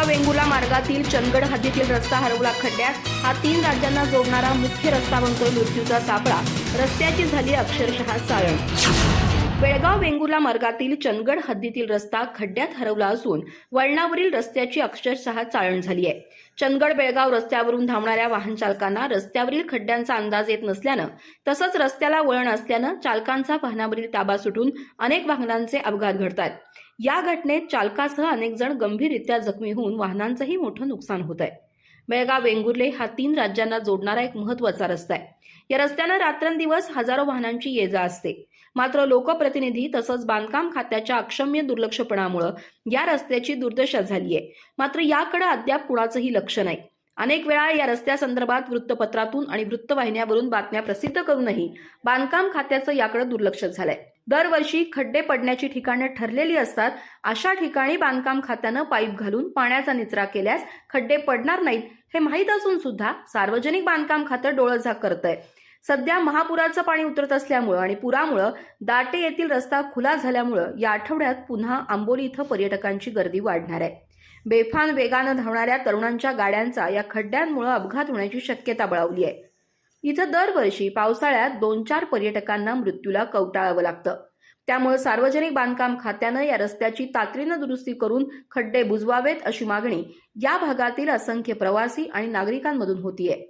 बेळगाव वेंगुला मार्गातील चंदगड हद्दीतील रस्ता हरवला खड्ड्यात. हा तीन राज्यांना जोडणारा मुख्य रस्ता बनतोय मृत्यूचा सापळा. रस्त्याची झाली अक्षरशः चाळण बेळगाव वेंगुर्ला मार्गातील चंदगड हद्दीतील रस्ता खड्ड्यात हरवला असून वळणावरील रस्त्याची अक्षरशः चाळण झाली आहे. चंदगड बेळगाव रस्त्यावरून धावणाऱ्या वाहन चालकांना रस्त्यावरील खड्ड्यांचा अंदाज येत नसल्यानं तसंच रस्त्याला वळण असल्यानं चालकांचा वाहनावरील ताबा सुटून अनेक वाहनांचे अपघात घडतात या घटनेत चालकासह अनेक जण गंभीररित्या जखमी होऊन वाहनांचंही मोठं नुकसान होत आहे बेळगाव वेंगुर्ले हा तीन राज्यांना जोडणारा एक महत्त्वाचा रस्ता आहे. या रस्त्यानं रात्रंदिवस हजारो वाहनांची ये जा असते. मात्र लोकप्रतिनिधी तसंच बांधकाम खात्याच्या अक्षम्य दुर्लक्षपणामुळं या रस्त्याची दुर्दशा झाली आहे. मात्र याकडे अद्याप कुणाचंही लक्ष नाही. अनेक वेळा या रस्त्यासंदर्भात वृत्तपत्रातून आणि वृत्तवाहिन्यावरून बातम्या प्रसिद्ध करूनही बांधकाम खात्याचं याकडे दुर्लक्ष झालंय. दरवर्षी खड्डे पडण्याची ठिकाणं ठरलेली असतात. अशा ठिकाणी बांधकाम खात्यानं पाईप घालून पाण्याचा निचरा केल्यास खड्डे पडणार नाहीत हे माहीत असून सुद्धा सार्वजनिक बांधकाम खातं डोळंझाक करतंय. सध्या महापुराचं पाणी उतरत असल्यामुळं आणि पुरामुळं दाटे येथील रस्ता खुला झाल्यामुळं या आठवड्यात पुन्हा आंबोली इथं पर्यटकांची गर्दी वाढणार आहे. बेफान वेगानं धावणाऱ्या तरुणांच्या गाड्यांचा या खड्ड्यांमुळे अपघात होण्याची शक्यता बळावली आहे. इथं दरवर्षी पावसाळ्यात दोन चार पर्यटकांना मृत्यूला कवटाळावं लागतं. त्यामुळे सार्वजनिक बांधकाम खात्यानं या रस्त्याची तातडीनं दुरुस्ती करून खड्डे बुजवावेत अशी मागणी या भागातील असंख्य प्रवासी आणि नागरिकांमधून होतीये.